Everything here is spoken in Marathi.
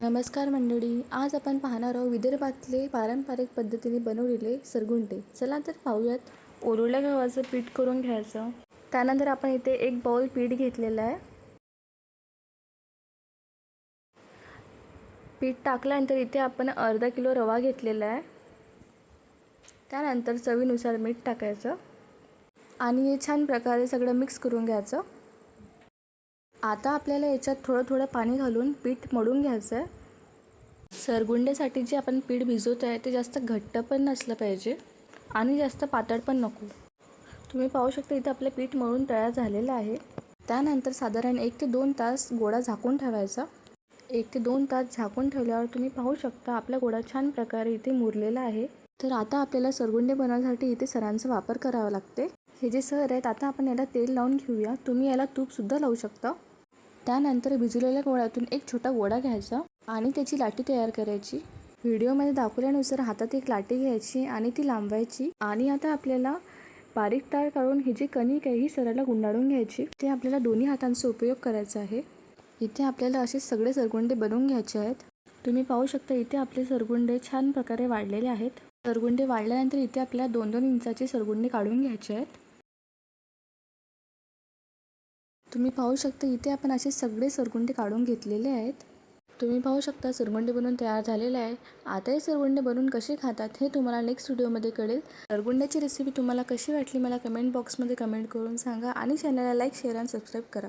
नमस्कार मंडळी आज आपण पाहणार आहोत विदर्भातले पारंपरिक पद्धतीने बनवलेले सरगुंटे चला तर पाहूयात. ओरवल्या गव्हाचं पीठ करून घ्यायचं. त्यानंतर आपण इथे एक बाउल पीठ घेतलेलं आहे. पीठ टाकल्यानंतर इथे आपण अर्धा किलो रवा घेतलेला आहे. त्यानंतर चवीनुसार मीठ टाकायचं. आणि हे छान प्रकारे सगळं मिक्स करून घ्यायचं. आता आपल्याला याच्यात थोडं थोडं पाणी घालून पीठ मळून घ्यायचं आहे सरगुंडेसाठी जे आपण पीठ भिजवत आहे ते जास्त घट्ट पण नसलं पाहिजे आणि जास्त पातळ पण नको. तुम्ही पाहू शकता इथं आपलं पीठ मळून तयार झालेलं आहे. त्यानंतर साधारण एक ते दोन तास गोळा झाकून ठेवायचा. एक ते दोन तास झाकून ठेवल्यावर तुम्ही पाहू शकता आपला गोळा छान प्रकारे इथे मुरलेला आहे. तर आता आपल्याला सरगुंडे बनवण्यासाठी इथे सरांचा वापर करावा लागते. हे जे सर आहेत आता आपण याला तेल लावून घेऊया. तुम्ही याला तूपसुद्धा लावू शकता. त्यानंतर भिजवलेल्या गोळ्यातून एक छोटा गोळा घ्यायचा आणि त्याची लाटी तयार करायची. व्हिडिओमध्ये दाखवल्यानुसार हातात एक लाटी घ्यायची आणि ती लांबवायची आणि आता आपल्याला बारीक तार काढून ही जी कणिक आहे ही सरळला गुंडाळून घ्यायची. ते आपल्याला दोन्ही हातांचा उपयोग करायचा आहे. इथे आपल्याला असे सगळे सरगुंडे बनवून घ्यायचे आहेत. तुम्ही पाहू शकता इथे आपले सरगुंडे छान प्रकारे वाढलेले आहेत. सरगुंडे वाढल्यानंतर इथे आपल्याला दोन दोन इंचाचे सरगुंडे काढून घ्यायचे आहेत. तुम्ही पाहू शकता इथे आपण असे सगळे सरगुंडे काढून घेतलेले आहेत. तुम्ही पाहू शकता सरगुंडे बनवून तयार झालेले आहे. आता हे सरगुंडे बनवून कसे खातात हे तुम्हाला नेक्स्ट व्हिडिओमध्ये कळेल. सरगुंड्याची रेसिपी तुम्हाला कशी वाटली मला कमेंट बॉक्समध्ये कमेंट करून सांगा आणि चॅनलला लाईक शेअर आणि सबस्क्राईब करा.